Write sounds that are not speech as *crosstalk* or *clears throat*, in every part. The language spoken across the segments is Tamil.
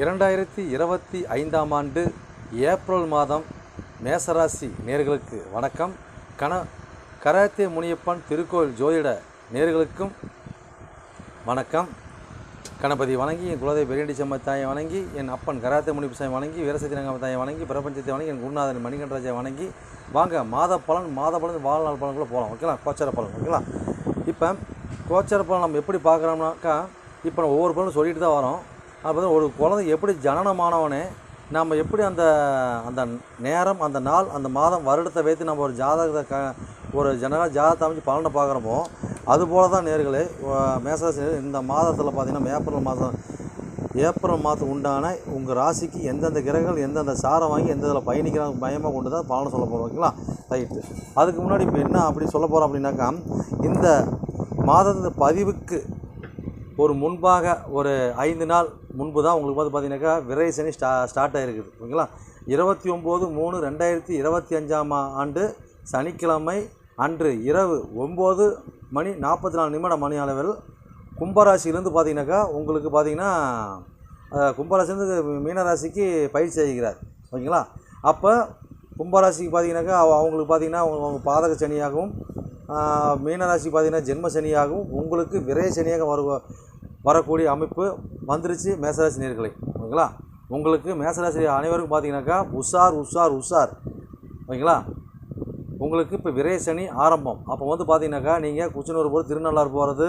இரண்டாயிரத்தி இருபத்தி ஐந்தாம் ஆண்டு ஏப்ரல் மாதம் மேசராசி நேர்களுக்கு வணக்கம். கன கராத்தே முனியப்பன் திருக்கோயில் ஜோதிட நேர்களுக்கும் வணக்கம். கணபதி வணங்கி என் குலதெய்வ பெரியண்டி செம்ம வணங்கி என் அப்பன் கராத்தே முனிப்பு சாமி வணங்கி வீரசத்தி ரங்கம வணங்கி பிரபஞ்சத்தை வணங்கி என் குருநாதன் மணிகண்டராஜை வணங்கி வாங்க மாத பலன் மாத பலன் வாழ்நாள் பலன்குள்ளே போகலாம் ஓகேங்களா? கோச்சர பலன் ஓகேங்களா? இப்போ கோச்சர பலன் நம்ம எப்படி பார்க்குறோம்னாக்கா இப்போ நம்ம ஒவ்வொரு பலனும் சொல்லிட்டு தான் வரோம். அப்போ ஒரு குழந்தை எப்படி ஜனனமானவனே நம்ம எப்படி அந்த அந்த நேரம் அந்த நாள் அந்த மாதம் வருடத்தை வைத்து நம்ம ஒரு ஜாதகத்தை க ஒரு ஜனரல் ஜாதகத்தை அமைச்சு பலனை பார்க்குறோமோ அதுபோல் தான் நேர்களே மேசராசி இந்த மாதத்தில் பார்த்தீங்கன்னா ஏப்ரல் மாதம் ஏப்ரல் மாதம் உண்டான உங்கள் ராசிக்கு எந்தெந்த கிரகங்கள் எந்தெந்த சாரம் வாங்கி எந்த இதில் பயணிக்கிறாங்க பயமாக கொண்டு தான் பலனை சொல்ல போகிறோம் ஓகேங்களா? ரைட்டு அதுக்கு முன்னாடி இப்போ என்ன அப்படி சொல்ல போகிறோம் அப்படின்னாக்கா இந்த மாதத்து பதிவுக்கு ஒரு முன்பாக ஒரு ஐந்து நாள் முன்பு தான் உங்களுக்கு வந்து பார்த்தீங்கன்னாக்கா விரை சனி ஸ்டா ஸ்டார்ட் ஆகிருக்குது ஓகேங்களா? இருபத்தி ஒம்பது மூணு ரெண்டாயிரத்தி இருபத்தி அஞ்சாம் ஆண்டு சனிக்கிழமை அன்று இரவு ஒம்பது மணி நாற்பத்தி நாலு நிமிடம் மணி அளவில் கும்பராசியிலேருந்து பார்த்தீங்கன்னாக்கா உங்களுக்கு பார்த்தீங்கன்னா கும்பராசிலேருந்து மீனராசிக்கு பயிற்சி செய்கிறார். ஓகேங்களா? அப்போ கும்பராசிக்கு பார்த்தீங்கன்னாக்கா அவ- அவங்களுக்கு பார்த்தீங்கன்னா அவங்க பாதக சனியாகவும் மீனராசி பார்த்தீங்கன்னா ஜென்ம சனியாகவும் உங்களுக்கு விரை சனியாக வரு வரக்கூடிய அமைப்பு வந்துருச்சு மேசராசி நேர்களை. ஓகேங்களா? உங்களுக்கு மேசராசி அனைவருக்கும் பார்த்தீங்கன்னாக்கா உஷார் உஷார் உஷார். ஓகேங்களா? உங்களுக்கு இப்போ விரை சனி ஆரம்பம். அப்போ வந்து பார்த்தீங்கன்னாக்கா நீங்கள் குச்சனூர் போகிறது திருநள்ளாறு போகிறது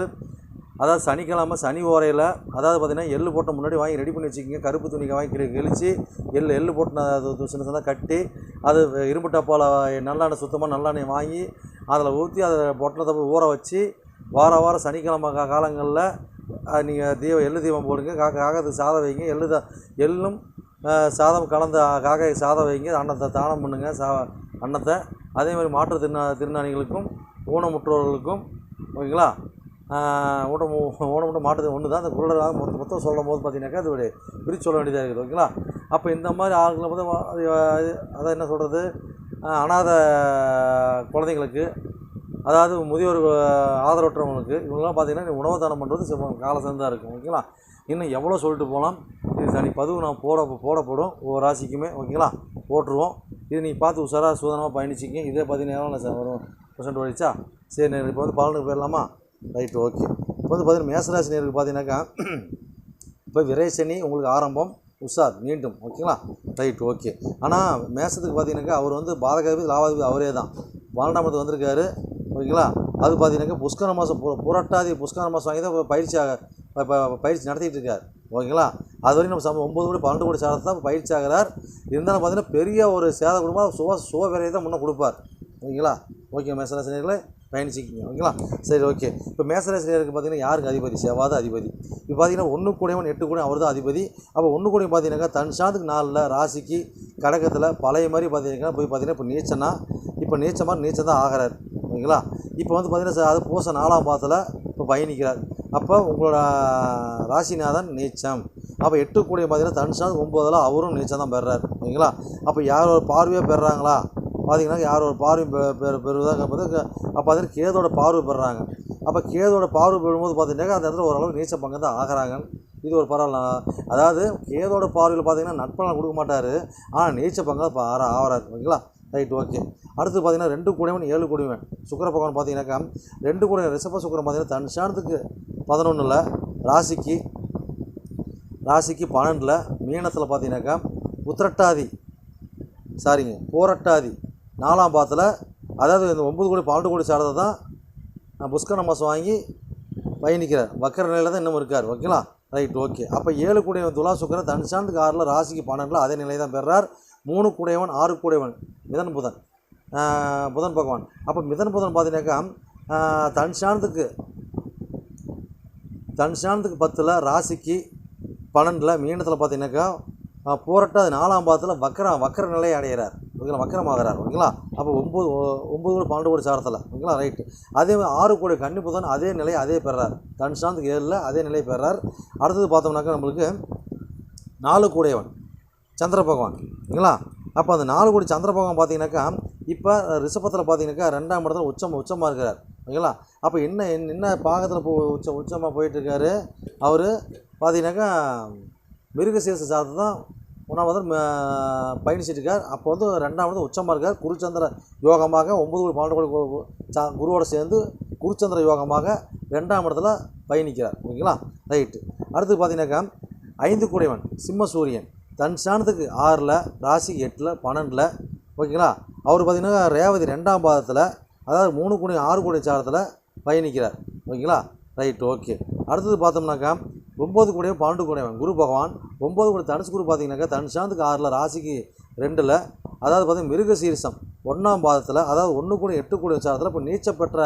அதாவது சனிக்கிழமை சனி ஓரையில் அதாவது பார்த்தீங்கன்னா எள்ளு போட்ட முன்னாடி வாங்கி ரெடி பண்ணி வச்சுக்கிங்க. கருப்பு துணிக்கு வாங்கி கிழிச்சு எள்ளு எள்ளு போட்டு அது து- சின்ன கட்டி அது இரும்பு டப்பாவில் நல்லெண்ணெய் சுத்தமாக நல்லெண்ணெய் வாங்கி அதில் ஊற்றி அதை பொட்டலத்தை போய் ஊற வச்சு வார வாரம் சனிக்கிழமை காலங்களில் அது நீங்கள் தீபம் எள்ளு தீபம் போடுங்க. கா காகத்துக்கு சாதம் வைங்க. எள்ளு தான் எள்ளும் சாதம் கலந்த காக்கை சாதம் வைங்க. அன்னத்தை தானம் பண்ணுங்க சா அன்னத்தை. அதே மாதிரி மாற்று திறனா திருநாணிகளுக்கும் ஊனமுற்றோர்களுக்கும் ஓகேங்களா? ஆஹ் ஊனம் ஊனமுற்ற ஒன்று தான் அந்த குரலாக மொத்த மொத்தம் சொல்லும் போது பார்த்தீங்கன்னாக்கா அது ஒரு பிரித்து சொல்ல வேண்டியதாக இருக்குது ஓகேங்களா? அப்போ இந்த மாதிரி ஆளுங்களை வந்து அது, அதை என்ன சொல்கிறது அனாதை குழந்தைங்களுக்கு அதாவது முதியோர் ஆதரவற்றவங்களுக்கு இவங்கெல்லாம் பார்த்தீங்கன்னா உணவு தானம் பண்ணுறது சில கால சேர்ந்தா இருக்கும் ஓகேங்களா? இன்னும் எவ்வளோ சொல்லிட்டு போகலாம்? இது தனி பதிவு நான் போட போடப்படும். ஒவ்வொரு ராசிக்குமே ஓகேங்களா? போட்டுருவோம். இது நீங்கள் பார்த்து உஷாராக சூதனமாக பயணிச்சிங்க இதே பார்த்தீங்கன்னா சார் வரும். பர்சன்ட் ஓடிச்சா சரி நேரம் இப்போ வந்து பலனுக்கு போயிடலாமா? Right okay. இப்போ வந்து பார்த்தீங்கன்னா மேசராசி நேருக்கு பார்த்தீங்கன்னாக்கா இப்போ விரைசனி உங்களுக்கு ஆரம்பம் உஷார் மீண்டும் ஓகேங்களா? Right okay. ஆனால் மேசத்துக்கு பார்த்தீங்கன்னாக்கா அவர் வந்து பாதகாதிபதி லாபாதிபதி அவரே தான். பன்னெண்டாமத்து வந்திருக்காரு. ஓகேங்களா? அது பார்த்தீங்கன்னாக்கா புஷ்கர மாதம் பு புரட்டாதி புஷ்கர மாதம் வாங்கி தான் பயிற்சியாக பயிற்சி ஆக பயிற்சி நடத்திட்டு இருக்கார் ஓகேங்களா? அது வரைக்கும் நம்ம சம ஒம்பது கோடி பன்னெண்டு கோடி சேதத்தை தான் பயிற்சி ஆகிறார். இருந்தாலும் பார்த்தீங்கன்னா பெரிய ஒரு சேத குடும்பம் சுவ சுவ வேலையை தான் முன்னே கொடுப்பார். ஓகேங்களா? ஓகே மேசராசினியர்களே பயணிச்சிக்கிங்க. ஓகேங்களா? சரி ஓகே. இப்போ மேசராசினியருக்கு பார்த்தீங்கன்னா யாருக்கு அதிபதி? செவ்வாத அதிபதி. இப்போ பார்த்தீங்கன்னா ஒன்று கூடையவன் எட்டு கூடையும் அவர் தான் அதிபதி. அப்போ ஒன்று கூடயும் பார்த்தீங்கன்னாக்கா தன் சாந்துக்கு நாளில் ராசிக்கு கடகத்தில் பழைய மாதிரி பார்த்தீங்கன்னா போய் பார்த்தீங்கன்னா இப்போ நீச்சனா இப்போ நீச்சமாக மாதிரி நீச்சம் தான் ஆகிறார். ஓகேங்களா? இப்போ வந்து பார்த்தீங்கன்னா அது பூச நாலாம் பாதத்தில் இப்போ பயணிக்கிறார். அப்போ உங்களோட ராசிநாதன் நீச்சம். அப்போ எட்டு கூடிய பார்த்தீங்கன்னா தன் ஒம்போதில் அவரும் நீச்சம் தான் பெறார் ஓகேங்களா? அப்போ யார் ஒரு பார்வையாக பெறுறாங்களா? பார்த்தீங்கன்னா யார் ஒரு பார்வை பெ பெறுவதாக பார்த்து அப்போ பார்த்தீங்கன்னா கேதோட பார்வை பெறுறாங்க. அப்போ கேதோட பார்வை பெறும்போது பார்த்தீங்கன்னாக்கா அந்த இடத்துல ஓரளவு நீச்ச பங்கு தான் ஆகிறாங்க. இது ஒரு பரவாயில்ல. அதாவது கேதோட பார்வையில் பார்த்தீங்கன்னா நட்பெல்லாம் கொடுக்க மாட்டார். ஆனால் நீச்ச பங்கு தான் ஆற ஆகிறாரு ஓகேங்களா? Right okay. அடுத்து பார்த்தீங்கன்னா ரெண்டு கூடையவன் ஏழு கூடையவன் சுக்கர பகவான் பார்த்தீங்கன்னாக்கா ரெண்டு கூடையவன் ரிஷப சுக்கரம் பார்த்தீங்கன்னா தன் சாணத்துக்கு பதினொன்றில் ராசிக்கு ராசிக்கு பன்னெண்டில் மீனத்தில் பார்த்தீங்கன்னாக்கா உத்திரட்டாதி சாரிங்க போரட்டாதி நாலாம் பாத்தில் அதாவது இந்த ஒம்பது கோடி பன்னெண்டு கோடி சாரதை தான் நான் புஷ்கர மாதம் வாங்கி பயணிக்கிறார் வக்கர நிலையில் தான் இன்னும் இருக்கார். ஓகேங்களா? Right okay. அப்போ ஏழு கூடையவன் துலா சுக்கரன் தன்சாந்துக்கு ஆறில் ராசிக்கு பன்னெண்டில் அதே நிலை தான் பெறார். மூணு கூடையவன் ஆறு கூடையவன். மிதன் புதன் புதன் பகவான். அப்போ மிதன் புதன் பார்த்தீங்கன்னாக்கா ஆஹ் தன் தன் பத்தில் ராசிக்கு பன்னெண்டில் மீனத்தில் பார்த்தீங்கன்னாக்கா போராட்ட அது நாலாம் பாதத்தில் வக்கர வக்கர நிலையை அடைகிறார். ஓகேங்களா? வக்கரமாகிறார் ஓகேங்களா? அப்போ ஒம்பது ஒம்பது கோடி பன்னெண்டு கோடி சாரத்தில். ஓகேங்களா? ரைட்டு. அதே மாதிரி ஆறு கோடி கன்னி புதன் அதே நிலையை அதே பெறார். தன் ஏழில் அதே நிலையை பெறார். அடுத்தது பார்த்தோம்னாக்கா நம்மளுக்கு நாலு கூடையவன் சந்திர பகவான். ஓகேங்களா? அப்போ அந்த நாலு கோடி சந்திர பகவான் பார்த்தீங்கன்னாக்கா இப்போ ரிஷபத்தில் பார்த்தீங்கன்னாக்கா ரெண்டாம் இடத்துல உச்சம் உச்சமாக இருக்கிறார். ஓகேங்களா? அப்போ என்ன என்ன என்ன பாகத்தில் போ உச்ச உச்சமாக போயிட்டுருக்காரு? அவர் பார்த்தீங்கன்னாக்கா மிருகசீரச சாதத்தை தான் ஒன்றாம் வந்து ம- இருக்கார் அப்போ வந்து ரெண்டாம் வந்து உச்சமாக இருக்கார். குருச்சந்திர யோகமாக ஒன்பது கோடி பன்னெண்டு கோடி கு- சா- குருவோட சேர்ந்து குருச்சந்திர யோகமாக ரெண்டாம் இடத்துல பயணிக்கிறார். ஓகேங்களா? ரைட்டு. அடுத்து பார்த்தீங்கன்னாக்கா ஐந்து கூடையவன் சிம்ம சூரியன் தன் ஸ்தானத்துக்கு ஆறில் ராசி எட்டில் பன்னெண்டில் ஓகேங்களா? அவர் பார்த்திங்கன்னா ரேவதி ரெண்டாம் பாதத்தில் அதாவது மூணு குணி ஆறு குடி சாரத்தில் பயணிக்கிறார். ஓகேங்களா? Right okay. அடுத்தது பார்த்தோம்னாக்கா ஒம்பது கூடையும் பன்னெண்டு கூடையவன் குரு பகவான் ஒம்பது கூட தனுசு குரு பார்த்தீங்கன்னாக்கா தனுஷாந்துக்கு ஆறில் ராசிக்கு ரெண்டில் அதாவது பார்த்திங்கன்னா மிருக சீரிசம் ஒன்றாம் பாதத்தில் அதாவது ஒன்று கூட எட்டு கூட சாதத்தில் இப்போ நீச்சல் பெற்ற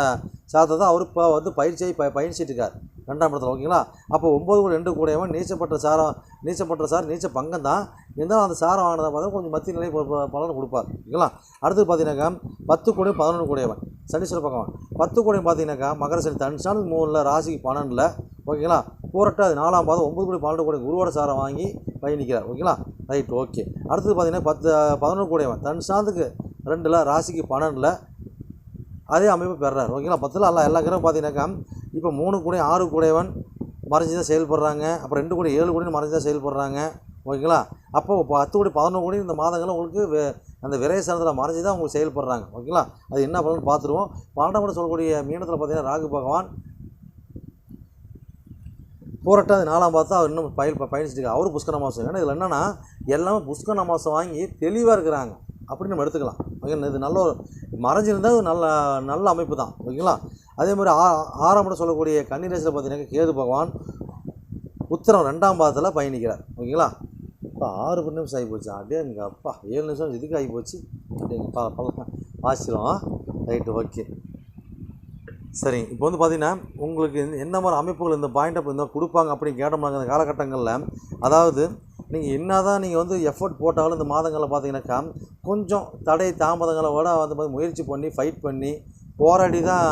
சாதத்தை தான் அவர் இப்போ வந்து பயிற்சியை ப பயிற்சிட்டு இருக்கார். ரெண்டாம் இடத்துல ஓகேங்களா? அப்போ ஒம்பது கூட ரெண்டு கூடையவன் நீச்சப்பட்ட சாரம் நீச்சப்பட்ட சார் நீச்ச பங்கம் தான். இருந்தாலும் அந்த சாரம் வாங்கினதை பார்த்தா கொஞ்சம் மத்திய நிலை பலன் கொடுப்பார் ஓகேங்களா? அடுத்து பார்த்தீங்கன்னாக்கா பத்து கூடையும் பதினொன்று கூடையவன் சனீஸ்வர பகவான். பத்து கூடையும் பார்த்தீங்கன்னாக்கா மகர சனி தனுஷானுக்கு மூணில் ராசிக்கு பன்னெண்டில் ஓகேங்களா? பூரட்டா நாலாம் பாதம் ஒம்பது கோடி பன்னெண்டு கோடி குருவோட சாரை வாங்கி பயணிக்கிறார் ஓகேங்களா? Right okay. அடுத்தது பார்த்தீங்கன்னா பத்து பதினொன்று கூடையவன் தன் சாந்துக்கு ரெண்டில் ராசிக்கு பன்னெண்டில் அதே அமைப்பு பெறார். ஓகேங்களா? பத்தில் எல்லாம் எல்லா கிரகம் பார்த்தீங்கன்னாக்கா இப்போ மூணு கூட ஆறு கூடையவன் மறைஞ்சு தான் செயல்படுறாங்க. அப்புறம் ரெண்டு கோடி ஏழு கோடி மறைஞ்சு தான் செயல்படுறாங்க. ஓகேங்களா? அப்போ இப்போ பத்து கோடி பதினொன்று கோடி இந்த மாதங்களும் உங்களுக்கு வே- அந்த விரைசனத்தில் மறைஞ்சு தான் உங்களுக்கு செயல்படுறாங்க. ஓகேங்களா? அது என்ன பண்ணணும்னு பார்த்துருவோம் பன்னெண்டாம் கூட சொல்லக்கூடிய மீனத்தில் பார்த்தீங்கன்னா ராகு பகவான் பூரட்டாது நாலாம் பார்த்தா அவர் இன்னும் பயில் பயணிச்சுட்டு இருக்காரு. அவரும் புஷ்கர மாதம் ஏன்னா இதில் என்னென்னா எல்லாமே புஷ்கர மாதம் வாங்கி தெளிவாக இருக்கிறாங்க. அப்படின்னு நம்ம எடுத்துக்கலாம். ஓகேங்களா? இது நல்ல ஒரு மறைஞ்சிருந்தால் நல்ல நல்ல அமைப்பு தான் ஓகேங்களா? அதே மாதிரி ஆ ஆறாம் சொல்லக்கூடிய கன்னிராசியில் பார்த்தீங்கன்னா கேது பகவான் உத்தரம் ரெண்டாம் பாதத்தில் பயணிக்கிறார். ஓகேங்களா? இப்போ ஆறு மணி நிமிஷம் ஆகி போச்சு. அப்படியே எங்கள் அப்பா ஏழு நிமிஷம் இதுக்கு ஆகி போச்சு. அப்படியே எங்கள் பழக்கம் வாசிச்சிடும் ரைட்டு ஓகே. சரிங்க இப்போ வந்து பார்த்தீங்கன்னா உங்களுக்கு என்ன மாதிரி அமைப்புகள் இந்த பாயிண்ட் அப் இந்த கொடுப்பாங்க அப்படின்னு கேட்டோம்னாங்க இந்த காலகட்டங்களில் அதாவது நீங்கள் என்ன தான் நீங்கள் வந்து எஃபர்ட் போட்டாலும் இந்த மாதங்களில் பார்த்தீங்கன்னாக்கா கொஞ்சம் தடை தாமதங்களை விட வந்து முயற்சி பண்ணி ஃபைட் பண்ணி போராடி தான்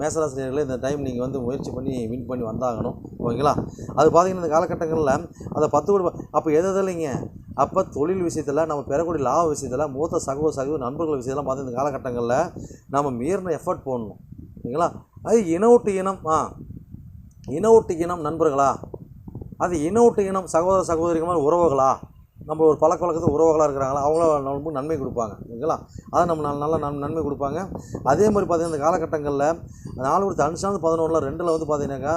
மேசராசிரியர்களே இந்த டைம் நீங்கள் வந்து முயற்சி பண்ணி வின் பண்ணி வந்தாகணும். ஓகேங்களா? அது பார்த்தீங்கன்னா இந்த காலகட்டங்களில் அதை பத்து கோடி அப்போ எது இல்லைங்க? அப்போ தொழில் விஷயத்தில் நம்ம பெறக்கூடிய லாப விஷயத்தில் மூத்த சகோ சகோ நண்பர்கள் விஷயத்தெல்லாம் பார்த்து இந்த காலகட்டங்களில் நம்ம மீறின எஃபர்ட் போடணும். சரிங்களா அது இனவுட்டு இனம் ஆ. இனவுட்டு இனம் நண்பர்களா? அது இனவுட்டு இனம் சகோதர சகோதரிகள் உறவுகளா? நம்ம ஒரு பழக்க வழக்கத்தில் உறவுகளாக இருக்கிறாங்களா? அவங்களும் நமக்கு நன்மை கொடுப்பாங்க ஓகேங்களா அதை நம்ம நல்ல நல்ல நன் நன்மை கொடுப்பாங்க. அதே மாதிரி பார்த்தீங்கன்னா இந்த காலகட்டங்களில் நாலு ஒரு அனுசாந்து பதினொன்றில் ரெண்டில் வந்து பார்த்தீங்கன்னாக்கா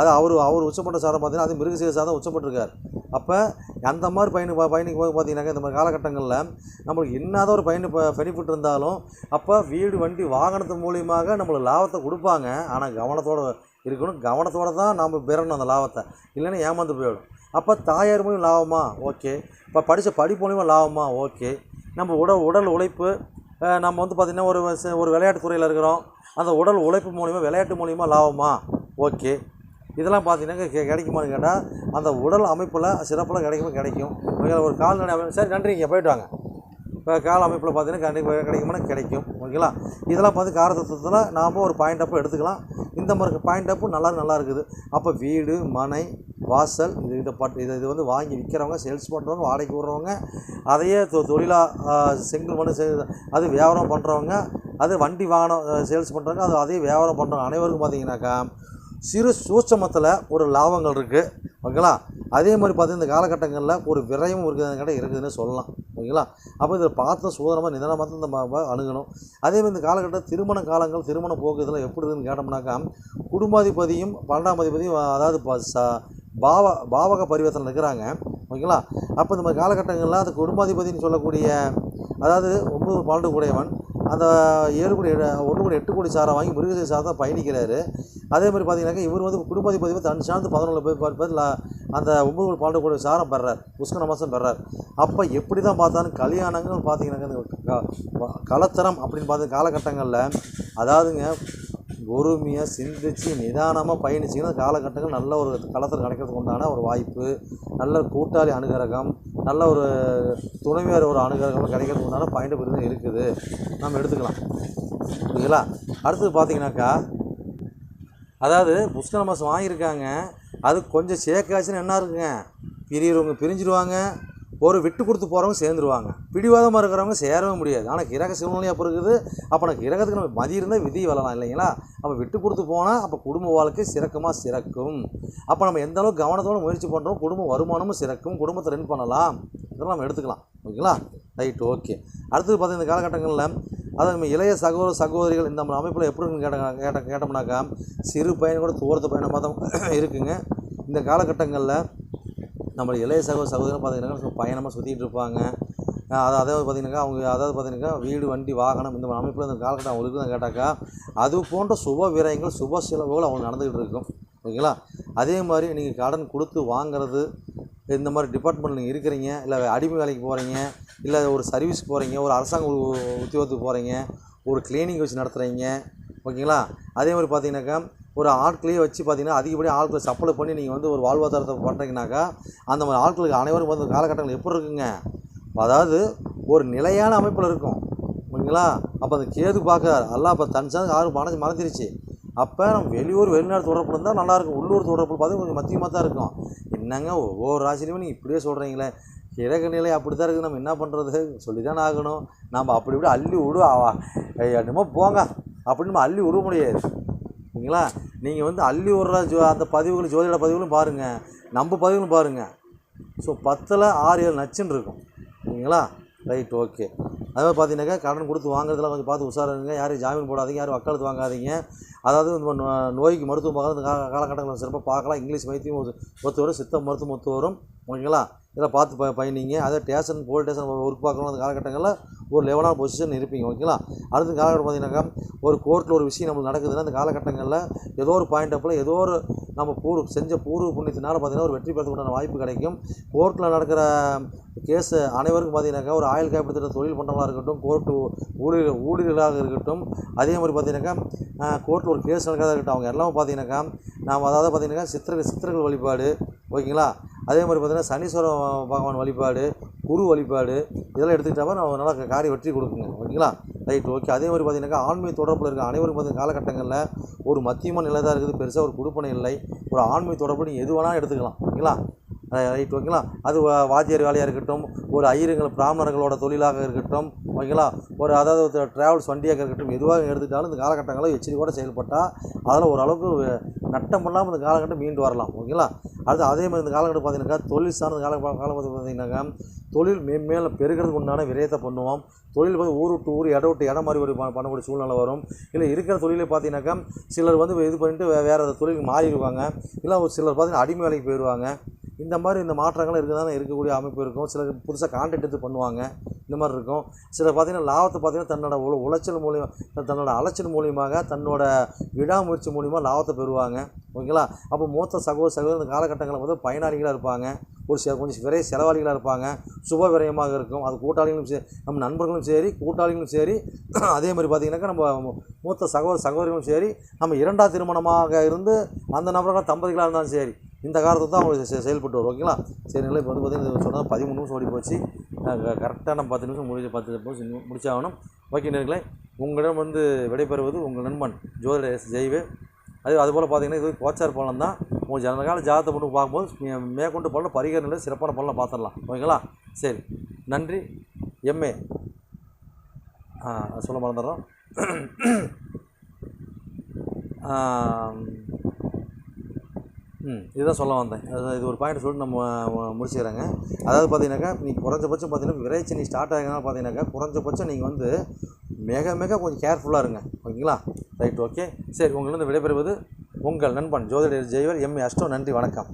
அது அவர் அவர் உச்சப்பட்ட சாரம் பார்த்தீங்கன்னா அது மிருகசீர சாதம் உச்சப்பட்டிருக்கார். அப்போ அந்த மாதிரி பயணி பயணிக்கும் போது பார்த்தீங்கன்னாக்கா இந்த மாதிரி காலகட்டங்களில் நம்மளுக்கு என்னாத ஒரு பயணி பெனிஃபிட் இருந்தாலும் அப்போ வீடு வண்டி வாகனத்து மூலியமாக நம்மளுக்கு லாபத்தை கொடுப்பாங்க. ஆனால் கவனத்தோடு இருக்கணும். கவனத்தோடு தான் நம்ம பெறணும் அந்த லாபத்தை. இல்லைன்னா ஏமாந்து போயிடும். அப்போ தாயார் மூலியம் லாபமா? ஓகே. இப்போ படித்த படிப்பு மூலியமாக லாபமா? ஓகே. நம்ம உடல் உடல் உழைப்பு நம்ம வந்து பார்த்திங்கன்னா ஒரு ஒரு விளையாட்டு துறையில் இருக்கிறோம். அந்த உடல் உழைப்பு மூலிமா விளையாட்டு மூலிமா லாபமா? ஓகே. இதெல்லாம் பார்த்தீங்கன்னாக்க கிடைக்குமான்னு கேட்டால் அந்த உடல் அமைப்பில் சிறப்பில் கிடைக்குமா? கிடைக்கும். ஓகேங்களா ஒரு கால்நடை அமைப்பு சரி நன்றிங்க. போயிட்டு வாங்க. இப்போ கால அமைப்பில் பார்த்தீங்கன்னா கண்டிப்பாக கிடைக்குமானா கிடைக்கும். ஓகேங்களா? இதெல்லாம் பார்த்து காரதத்துவத்தில் நாம் ஒரு பாயிண்ட் அப்பு எடுத்துக்கலாம். இந்த மாதிரி பாயிண்ட் அப்பு நல்லா நல்லா இருக்குது. அப்போ வீடு மனை வாசல் இது இதை பட் இதை இது வந்து வாங்கி விற்கிறவங்க சேல்ஸ் பண்ணுறவங்க வாடகைக்கு விடுறவங்க அதையே தொ- தொழிலாக செங்கல் மண் அது வியாபாரம் பண்ணுறவங்க அது வண்டி வாகனம் சேல்ஸ் பண்ணுறவங்க அது அதே வியாபாரம் பண்ணுறவங்க அனைவருக்கும் பார்த்தீங்கன்னாக்கா சிறு சூட்சமத்தில் ஒரு லாபங்கள் இருக்குது ஓகேங்களா? அதே மாதிரி பார்த்தீங்கன்னா இந்த காலகட்டங்களில் ஒரு விரயமும் இருக்குதுன்னு இருக்குதுன்னு சொல்லலாம். ஓகேங்களா? அப்போ இதை பார்த்து சூதனமாக நிதானமாக தான் நம்ம அணுகணும். அதே மாதிரி இந்த காலகட்டம் திருமண காலங்கள் திருமண போக்கு இதெல்லாம் எப்படி இருக்குதுன்னு கேட்டோம்னாக்கா குடும்பாதிபதியும் பன்னெண்டாம் அதிபதியும் அதாவது ப- பாவ பாவக பரிவர்த்தனை இருக்கிறாங்க. ஓகேங்களா? அப்போ இந்த மாதிரி காலகட்டங்களில் அந்த குடும்பாதிபதினு சொல்லக்கூடிய அதாவது ஒன்பது பன்னெண்டு கூடையவன் அந்த ஏழு கோடி ஒன்று கோடி எட்டு கோடி சாரை வாங்கி மிருகசீர சாரை தான் பயணிக்கிறாரு. அதே மாதிரி பார்த்தீங்கன்னாக்கா இவர் வந்து குடும்பாதிபதி தன் சார்ந்து பதினொன்று போய் பேர் அந்த ஒம்பது கோடி கூட சாரம் பெறார் புஷ்கர மாதம் பெறார். அப்போ எப்படி தான் பார்த்தாலும் கல்யாணங்கள் பார்த்தீங்கன்னாக்கா இந்த க- கலத்தரம் அப்படின்னு பார்த்து காலகட்டங்களில் அதாவதுங்க பொறுமையாக சிந்திச்சு நிதானமாக பயணிச்சிங்கன்னா காலகட்டங்கள் நல்ல ஒரு களத்தில் கிடைக்கிறதுக்கு உண்டான ஒரு வாய்ப்பு நல்ல கூட்டாளி அனுகிரகம் நல்ல ஒரு துணைவியார் ஒரு அனுகிரகம் கிடைக்கிறதுக்கு உண்டான பாயிண்ட் இருக்குது. நம்ம எடுத்துக்கலாம். புரியுதுங்களா? அடுத்தது பார்த்தீங்கன்னாக்கா அதாவது புஷ்கர மாதம் வாங்கியிருக்காங்க. அது கொஞ்சம் சேர்க்காச்சுன்னு என்ன இருக்குங்க? பிரியறவங்க பிரிஞ்சிருவாங்க. ஒரு விட்டு கொடுத்து போகிறவங்க சேர்ந்துருவாங்க. பிடிவாதமாக இருக்கிறவங்க சேரவே முடியாது. ஆனால் கிரக சூழ்நிலை அப்போ இருக்குது. அப்போ நான் கிரகத்துக்கு நம்ம மதி இருந்தால் விதி வரலாம் இல்லைங்களா? அப்போ விட்டு கொடுத்து போனால் அப்போ குடும்ப வாழ்க்கை சிறக்கமாக சிறக்கும். அப்போ நம்ம எந்த அளவுக்கு கவனத்தோடு முயற்சி பண்ணுறோம் குடும்ப வருமானமும் சிறக்கும். குடும்பத்தை ரன் பண்ணலாம். இதெல்லாம் நம்ம எடுத்துக்கலாம். ஓகேங்களா? Right okay. அடுத்தது பார்த்தீங்கன்னா இந்த காலகட்டங்களில் அதை நம்ம இளைய சகோதர சகோதரிகள் இந்த அமைப்பில் எப்படி கேட்டாங்க கேட்ட கேட்டோம்னாக்கா சிறு பையன் கூட தூரத்து பயணமாக தான் *coughs* இருக்குங்க. இந்த காலகட்டங்களில் நம்ம இளைய சகோதர சகோதரர்கள் பார்த்தீங்கன்னா பயணமாக சுற்றிட்டு இருப்பாங்க. அஹ் அதாவது அதாவது பார்த்தீங்கன்னாக்கா அவங்க அதாவது பார்த்தீங்கன்னாக்கா வீடு வண்டி வாகனம் இந்த அமைப்பில் இந்த காலகட்டம் அவங்களுக்கு தான் கேட்டாக்கா அது போன்ற சுப விரயங்கள் சுப செலவுகள் அவங்களுக்கு நடந்துக்கிட்டு இருக்கும். ஓகேங்களா? அதே மாதிரி நீங்கள் கடன் கொடுத்து வாங்குறது இந்த மாதிரி டிபார்ட்மெண்ட் நீங்கள் இருக்கிறீங்க இல்லை அடிமை வேலைக்கு போகிறீங்க இல்லை ஒரு சர்வீஸ் போகிறீங்க ஒரு அரசாங்க உத்தியோகத்துக்கு போகிறீங்க ஒரு கிளீனிங் வச்சு நடத்துகிறீங்க ஓகேங்களா? அதே மாதிரி பார்த்தீங்கன்னாக்கா ஒரு ஆட்களையே வச்சு பார்த்தீங்கன்னா அதிகப்படியாக ஆட்களை சப்ளை பண்ணி நீங்கள் வந்து ஒரு வாழ்வாதாரத்தை பண்ணுறீங்கனாக்கா அந்த மாதிரி ஆட்களுக்கு அனைவரும் வந்து காலகட்டங்கள் எப்படி இருக்குங்க? அதாவது ஒரு நிலையான அமைப்பில் இருக்கும். ஓகேங்களா? அப்போ அந்த கேது பார்க்குறாரு. எல்லாம் அப்போ தனிச்சாங்க சார்ந்து யாரும் மனசு மறந்துருச்சு. அப்போ நம்ம வெளியூர் வெளிநாடு தொடர்புல இருந்தால் நல்லாயிருக்கும் உள்ளூர் தொடர்பு பார்த்து கொஞ்சம் மத்தியமாக தான் இருக்கும். என்னங்க ஒவ்வொரு ராசிலையுமே நீங்கள் இப்படியே சொல்கிறீங்களே கிழக்கு நிலை அப்படி தான் இருக்குது. நம்ம என்ன பண்ணுறது சொல்லி தானே ஆகணும். நம்ம அப்படி இப்படி அள்ளி விடு ஐயா, என்னமோ போங்க. அப்படின்னு நம்ம அள்ளி விட முடியாது. ஓகேங்களா நீங்கள் வந்து அள்ளி விடுற ஜோ அந்த பதிவுகள் ஜோதிட பதிவுகளும் பாருங்கள் நம்ம பதிவுகளும் பாருங்கள் ஸோ பத்தில் ஆறு ஏழு நச்சுன்னு இருக்கும். சரிங்களா ரைட் ஓகே. அதாவது பார்த்தீங்கன்னாக்கா கடன் கொடுத்து வாங்குறதுலாம் கொஞ்சம் பார்த்து உஷாருங்க. யாரும் ஜாமீன் போடாதீங்க யாரும் வக்காலத்து வாங்காதீங்க. அதாவது இந்த நோய்க்கு மருத்துவம் பார்க்குறது காலகட்டங்களில் சிறப்பாக பார்க்கலாம். இங்கிலீஷ் வைத்தியம் ஒத்து வரும். சித்த மருத்துவம் ஒத்து வரும். ஓகேங்களா? இதெல்லாம் பார்த்து ப பயணிங்க. அதே ஸ்டேஷன் போலீஸ் ஸ்டேஷன் ஒர்க் பார்க்கணும் அந்த காலகட்டங்களில் ஒரு லெவலான பொசிஷன் இருப்பீங்க ஓகேங்களா அடுத்த காலகட்டம் பார்த்தீங்கன்னாக்கா ஒரு கோர்ட்டில் ஒரு விஷயம் நம்மளுக்கு நடக்குதுன்னா அந்த காலகட்டங்களில் ஏதோ ஒரு பாயிண்ட் அப்பில் ஏதோ ஒரு நம்ம பூர்வ செஞ்ச பூர்வ புண்ணியத்தினால பார்த்தீங்கன்னா ஒரு வெற்றி பெறதுக்குண்டான வாய்ப்பு கிடைக்கும். கோர்ட்டில் நடக்கிற கேஸு அனைவருக்கும் பார்த்தீங்கன்னாக்கா ஒரு ஆயுள் காப்பீடு தொழில் பண்ணுறவங்களாக இருக்கட்டும் கோர்ட்டு ஊழியர் ஊழியர்களாக இருக்கட்டும் அதே மாதிரி பார்த்தீங்கன்னாக்கா கோர்ட்டில் ஒரு கேஸ் நடக்காத இருக்கட்டும் அவங்க எல்லாமே பார்த்தீங்கன்னாக்கா நாம் அதாவது பார்த்தீங்கன்னாக்கா சித்திர சித்திரங்கள் வழிபாடு ஓகேங்களா அதே மாதிரி பார்த்தீங்கன்னா சனீஸ்வர பகவான் வழிபாடு குரு வழிபாடு இதெல்லாம் எடுத்துக்கிட்டால் நம்ம நல்லா காரிய வெற்றி கொடுக்குங்க. ஓகேங்களா? Right okay. அதே மாதிரி பார்த்தீங்கன்னாக்கா ஆன்மீக தொடர்பில் இருக்க அனைவரும் பார்த்தீங்கன்னா காலகட்டங்களில் ஒரு மத்தியமான நிலை தான் இருக்குது பெருசாக ஒரு கொடுப்பனை இல்லை. ஒரு ஆன்மீக தொடர்பு நீங்கள் எது வேணாலும் எடுத்துக்கலாம். ஓகேங்களா? ரைட் ஓகேங்களா? அது வா- வாத்தியார் வேலையாக இருக்கட்டும் ஒரு ஐயருங்கள் பிராமணர்களோட தொழிலாக இருக்கட்டும் ஓகேங்களா? ஒரு அதாவது ட்ராவல்ஸ் வண்டியாக இருக்கட்டும் எதுவாக எடுத்துக்கிட்டாலும் இந்த காலகட்டங்களில் எச்சரிக்கையோடு செயல்பட்டால் அதில் ஓரளவுக்கு நட்டம் பண்ணாமல் இந்த காலகட்டம் மீண்டு வரலாம். ஓகேங்களா? அடுத்து அதே மாதிரி இந்த காலகட்டம் பார்த்தீங்கன்னாக்கா தொழில் சார்ந்த கால காலகட்டம் பார்த்தீங்கன்னாக்கா தொழில் மேன்மேலும் பெருகிறதுக்கு உண்டான விரயத்தை பண்ணுவோம். தொழில் வந்து ஊர் விட்டு ஊர் இடம் விட்டு இடம் மாறி ஒரு பண்ணக்கூடிய சூழ்நிலை வரும். இல்லை இருக்கிற தொழிலே பார்த்தீங்கன்னாக்கா சிலர் வந்து இது பண்ணிட்டு வேறு தொழிலுக்கு மாறிடுவாங்க. இல்லை ஒரு சிலர் பார்த்தீங்கன்னா அடிமை வேலைக்கு போயிடுவாங்க. இந்த மாதிரி இந்த மாற்றங்கள் இருக்குதானே இருக்கக்கூடிய அமைப்பு இருக்கும். சில புதுசாக கான்டெக்ட் எடுத்து பண்ணுவாங்க. இந்த மாதிரி இருக்கும். சில பார்த்தீங்கன்னா லாபத்தை பார்த்தீங்கன்னா தன்னோட உழ உளைச்சல் மூலியம் தன்னோட அலைச்சல் மூலியமாக தன்னோட விடாமுயற்சி மூலியமாக லாபத்தை பெறுவாங்க. ஓகேங்களா? அப்போ மூத்த சகோதர சகோதரர் இந்த காலகட்டங்களில் வந்து பயனாளிகளாக இருப்பாங்க. ஒரு சில கொஞ்சம் விரை செலவாளிகளாக இருப்பாங்க. சுப விரயமாக இருக்கும். அது கூட்டாளிகளும் சரி நம்ம நண்பர்களும் சரி கூட்டாளிகளும் சரி. *clears throat* அதே மாதிரி பார்த்திங்கனாக்கா நம்ம மூத்த சகோதர சகோதரிகளும் சரி. நம்ம இரண்டாம் திருமணமாக இருந்து அந்த நபர்கள் தம்பதிகளாக இருந்தாலும் சரி. இந்த காலத்தை தான் அவங்க செ- செயல்பட்டு வரும். ஓகேங்களா? சரிங்களா இப்போ வந்து பார்த்தீங்கன்னா சொன்னால் பதிமூணு நிமிஷம் ஓடி போச்சு. கரெக்டாக நம்ம பத்து நிமிஷம் முடிஞ்ச பத்து நிமிஷம் முடிச்சாகணும் ஓகே நேர்களே உங்களிடம் வந்து விடைபெறுவது உங்கள் நண்பன் ஜோதிட எஸ். ஜெய்வே. அது அதுபோல் பார்த்தீங்கன்னா இது கோச்சார் பலன் தான். உங்கள் ஜனகால ஜாதகத்தை மட்டும் பார்க்கும்போது மேற்கொண்டு பலன் பரிகார சிறப்பான பலனை பார்த்துடலாம். ஓகேங்களா? சரி நன்றி. எம்ஏ ஆ சொல்ல மறந்துடுறோம். இதுதான் சொல்ல வந்தேன். இது ஒரு பாயிண்ட் சொல்லிட்டு நம்ம முடிச்சுக்கிறேங்க. அதாவது பார்த்தீங்கன்னாக்கா நீங்கள் குறைஞ்சபட்சம் பார்த்தீங்கன்னா விரைச்சி ஸ்டார்ட் ஆகினா பார்த்தீங்கன்னாக்கா குறைஞ்சபட்சம் நீங்கள் வந்து மிக மிக கொஞ்சம் கேர்ஃபுல்லாக இருங்க. ஓகேங்களா? ரைட் ஓகே சரி உங்களிருந்து விடைபெறுவது உங்கள் நண்பன் ஜோதிடர் ஜெய்வர் எம் அஷ்டம் நன்றி வணக்கம்.